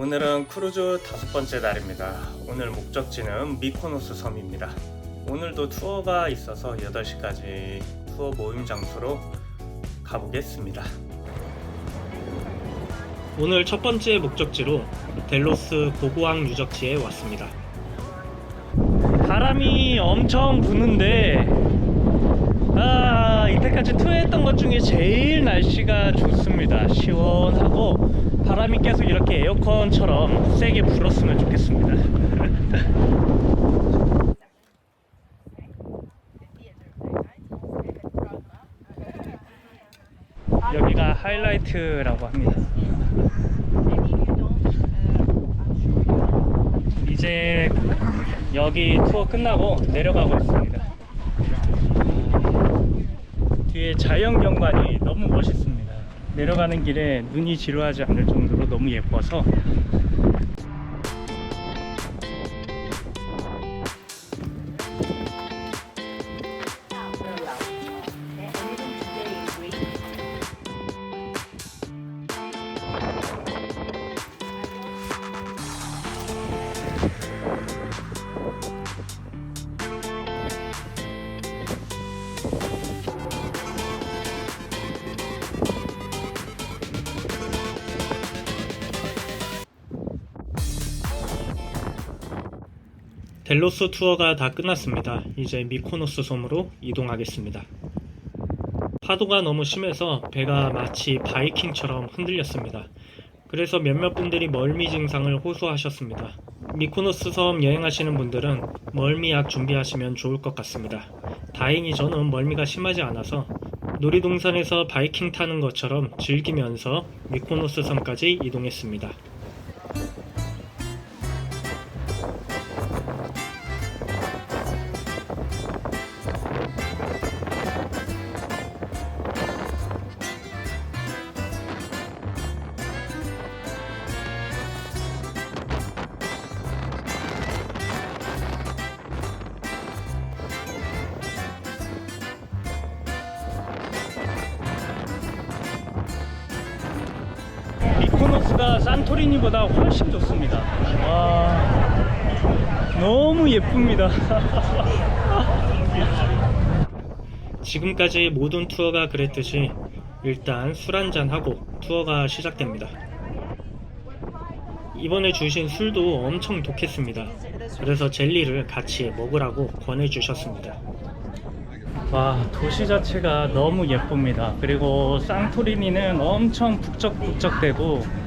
오늘은 크루즈 다섯 번째 날입니다. 오늘 목적지는 미코노스 섬입니다. 오늘도 투어가 있어서 8시까지 투어 모임 장소로 가보겠습니다. 오늘 첫 번째 목적지로 델로스 고고항 유적지에 왔습니다. 바람이 엄청 부는데 아 이때까지 투어했던 것 중에 제일 날씨가 좋습니다. 시원하고 바람이 계속 이렇게 에어컨처럼 세게 불었으면 좋겠습니다. 여기가 하이라이트라고 합니다. 이제 여기 투어 끝나고 내려가고 있습니다. 뒤에 자연 경관이 너무 멋있습니다. 내려가는 길에 눈이 지루하지 않을 정도로 너무 예뻐서 델로스 투어가 다 끝났습니다. 이제 미코노스 섬으로 이동하겠습니다. 파도가 너무 심해서 배가 마치 바이킹처럼 흔들렸습니다. 그래서 몇몇 분들이 멀미 증상을 호소하셨습니다. 미코노스 섬 여행하시는 분들은 멀미약 준비하시면 좋을 것 같습니다. 다행히 저는 멀미가 심하지 않아서 놀이동산에서 바이킹 타는 것처럼 즐기면서 미코노스 섬까지 이동했습니다. 미코노스가 산토리니보다 훨씬 좋습니다. 와, 너무 예쁩니다. 지금까지 모든 투어가 그랬듯이 일단 술 한잔 하고 투어가 시작됩니다. 이번에 주신 술도 엄청 독했습니다. 그래서 젤리를 같이 먹으라고 권해주셨습니다. 와 도시 자체가 너무 예쁩니다 그리고 상토리니는 엄청 북적북적대고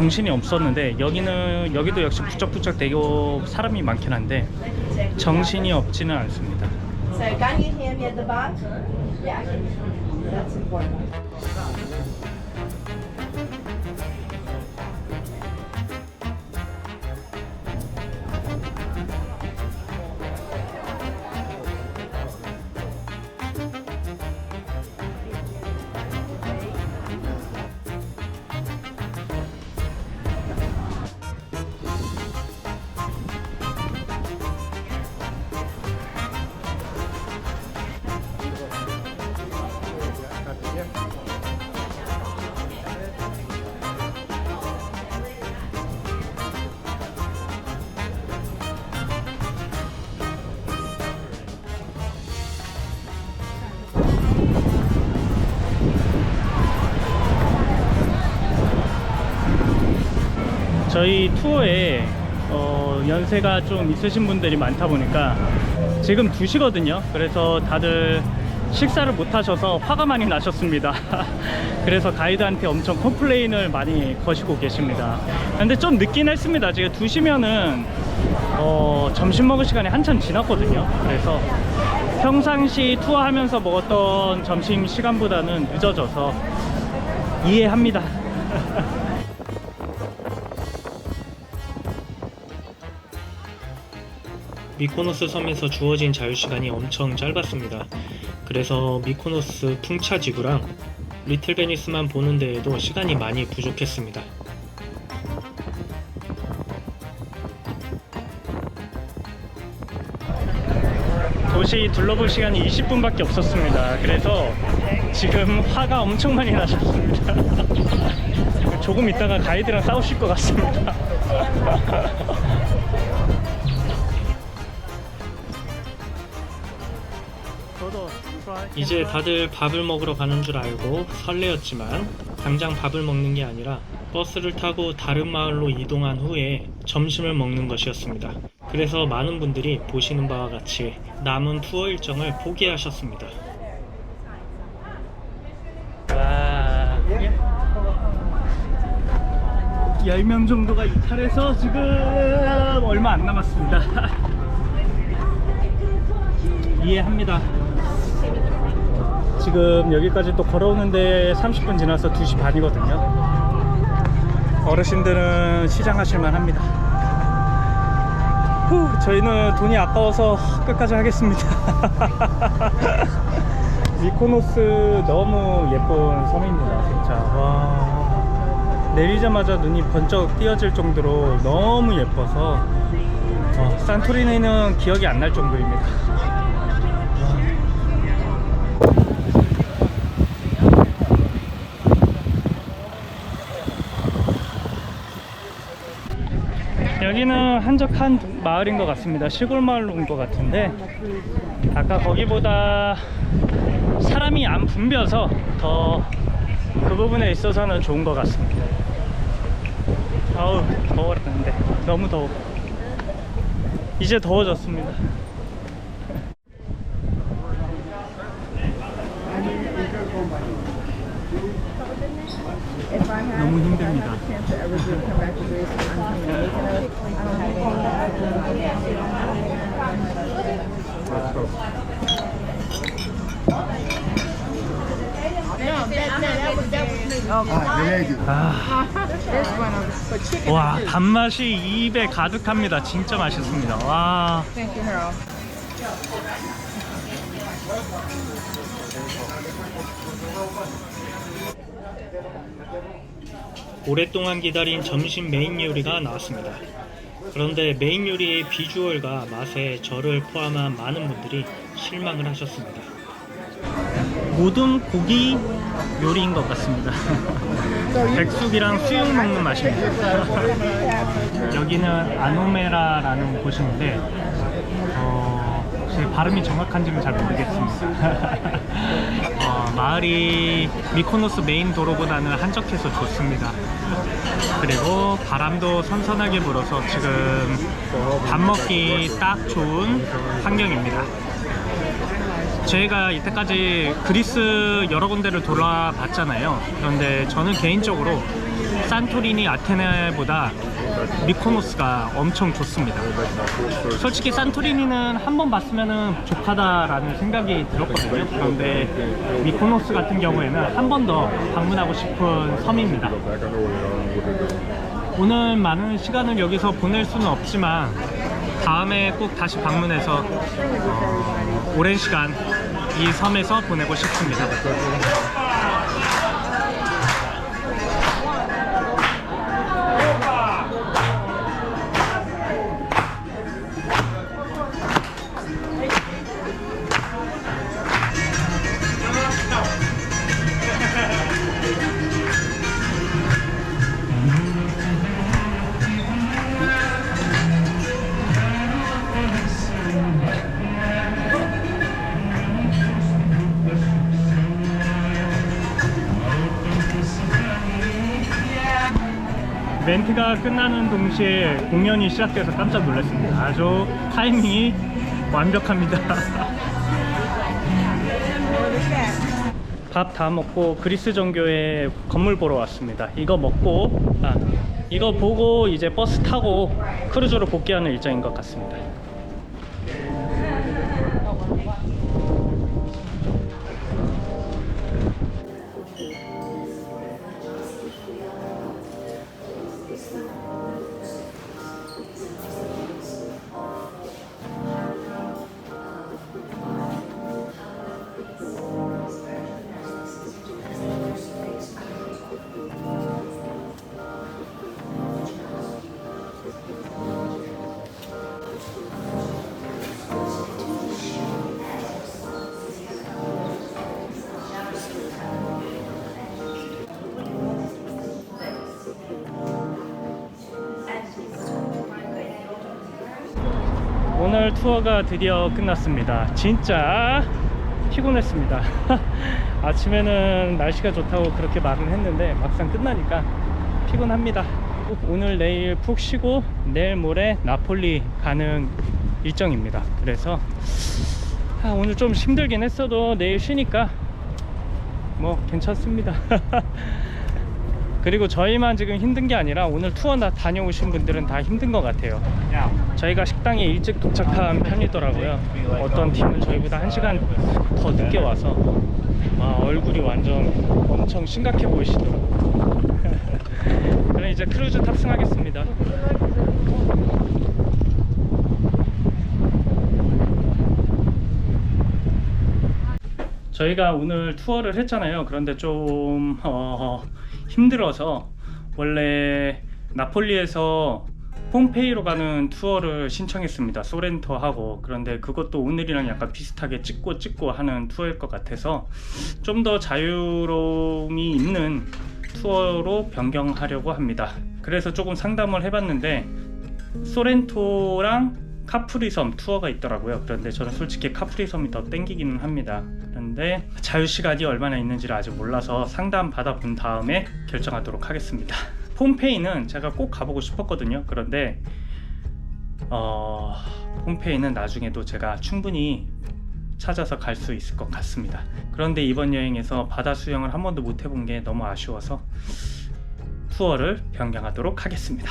정신이 없었는데 여기는 여기도 역시 북적북적대고 사람이 많긴 한데 정신이 없지는 않습니다. 저희 투어에 어, 연세가 좀 있으신 분들이 많다 보니까 지금 2시거든요. 그래서 다들 식사를 못 하셔서 화가 많이 나셨습니다. 그래서 가이드한테 엄청 컴플레인을 많이 거시고 계십니다. 근데 좀 늦긴 했습니다. 지금 2시면은 어, 점심 먹을 시간이 한참 지났거든요. 그래서 평상시 투어하면서 먹었던 점심 시간보다는 늦어져서 이해합니다. 미코노스 섬에서 주어진 자유시간이 엄청 짧았습니다. 그래서 미코노스 풍차 지구랑 리틀 베니스만 보는 데에도 시간이 많이 부족했습니다. 도시 둘러볼 시간이 20분밖에 없었습니다. 그래서 지금 화가 엄청 많이 나셨습니다. 조금 있다가 가이드랑 싸우실 것 같습니다. 이제 다들 밥을 먹으러 가는 줄 알고 설레었지만 당장 밥을 먹는 게 아니라 버스를 타고 다른 마을로 이동한 후에 점심을 먹는 것이었습니다. 그래서 많은 분들이 보시는 바와 같이 남은 투어 일정을 포기하셨습니다. 와, 10명 정도가 이탈해서 지금 얼마 안 남았습니다. 이해합니다. 지금 여기까지 또 걸어오는데 30분 지나서 2시 반이거든요. 어르신들은 시장 하실만 합니다. 후, 저희는 돈이 아까워서 끝까지 하겠습니다. 미코노스 너무 예쁜 섬입니다, 진짜. 와. 내리자마자 눈이 번쩍 띄어질 정도로 너무 예뻐서 어, 산토리니는 기억이 안 날 정도입니다. 여기는 한적한 마을인 것 같습니다. 시골 마을로 온 것 같은데 아까 거기보다 사람이 안 붐벼서 더 그 부분에 있어서는 좋은 것 같습니다. 아우 더웠는데 너무 더워. 이제 더워졌습니다. 너무 힘듭니다. 아, 와 단맛이 입에 가득합니다. 진짜 맛있습니다. 와. 오랫동안 기다린 점심 메인 요리가 나왔습니다. 그런데 메인 요리의 비주얼과 맛에 저를 포함한 많은 분들이 실망을 하셨습니다. 모든 고기 요리인 것 같습니다. 백숙이랑 수육 먹는 맛입니다. 여기는 아노메라라는 곳인데 어, 제 발음이 정확한지는 잘 모르겠습니다. 어, 마을이 미코노스 메인 도로보다는 한적해서 좋습니다. 그리고 바람도 선선하게 불어서 지금 밥 먹기 딱 좋은 환경입니다. 저희가 이때까지 그리스 여러 군데를 돌아봤잖아요. 그런데 저는 개인적으로 산토리니 아테네보다 미코노스가 엄청 좋습니다. 솔직히 산토리니는 한 번 봤으면 족하다라는 생각이 들었거든요. 그런데 미코노스 같은 경우에는 한 번 더 방문하고 싶은 섬입니다. 오늘 많은 시간을 여기서 보낼 수는 없지만 다음에 꼭 다시 방문해서 어, 오랜 시간 이 섬에서 보내고 싶습니다. 멘트가 끝나는 동시에 공연이 시작돼서 깜짝 놀랐습니다. 아주 타이밍이 완벽합니다. 밥 다 먹고 그리스 정교의 건물 보러 왔습니다. 이거 먹고 아 이거 보고 이제 버스 타고 크루즈로 복귀하는 일정인 것 같습니다. 오늘 투어가 드디어 끝났습니다. 진짜 피곤했습니다. 아침에는 날씨가 좋다고 그렇게 말을 했는데 막상 끝나니까 피곤합니다. 오늘 내일 푹 쉬고 내일 모레 나폴리 가는 일정입니다. 그래서 아, 오늘 좀 힘들긴 했어도 내일 쉬니까 뭐 괜찮습니다. 그리고 저희만 지금 힘든 게 아니라 오늘 투어 나 다녀오신 분들은 다 힘든 것 같아요. 저희가 식당에 일찍 도착한 편이더라고요. 어떤 팀은 저희보다 한 시간 더 늦게 와서 와, 얼굴이 완전 엄청 심각해 보이시더라고요. 그럼 이제 크루즈 탑승하겠습니다. 저희가 오늘 투어를 했잖아요. 그런데 좀 어, 힘들어서 원래 나폴리에서 폼페이로 가는 투어를 신청했습니다. 소렌토하고 그런데 그것도 오늘이랑 약간 비슷하게 찍고 찍고 하는 투어일 것 같아서 좀 더 자유로움이 있는 투어로 변경하려고 합니다. 그래서 조금 상담을 해봤는데 소렌토랑 카프리섬 투어가 있더라고요. 그런데 저는 솔직히 카프리섬이 더 땡기기는 합니다. 그런데 자유 시간이 얼마나 있는지를 아직 몰라서 상담 받아본 다음에 결정하도록 하겠습니다. 폼페이는 제가 꼭 가보고 싶었거든요. 그런데 어, 폼페이는 나중에도 제가 충분히 찾아서 갈 수 있을 것 같습니다. 그런데 이번 여행에서 바다 수영을 한 번도 못 해본 게 너무 아쉬워서 투어를 변경하도록 하겠습니다.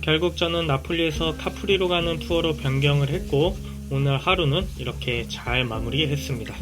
결국 저는 나폴리에서 카프리로 가는 투어로 변경을 했고 오늘 하루는 이렇게 잘 마무리했습니다.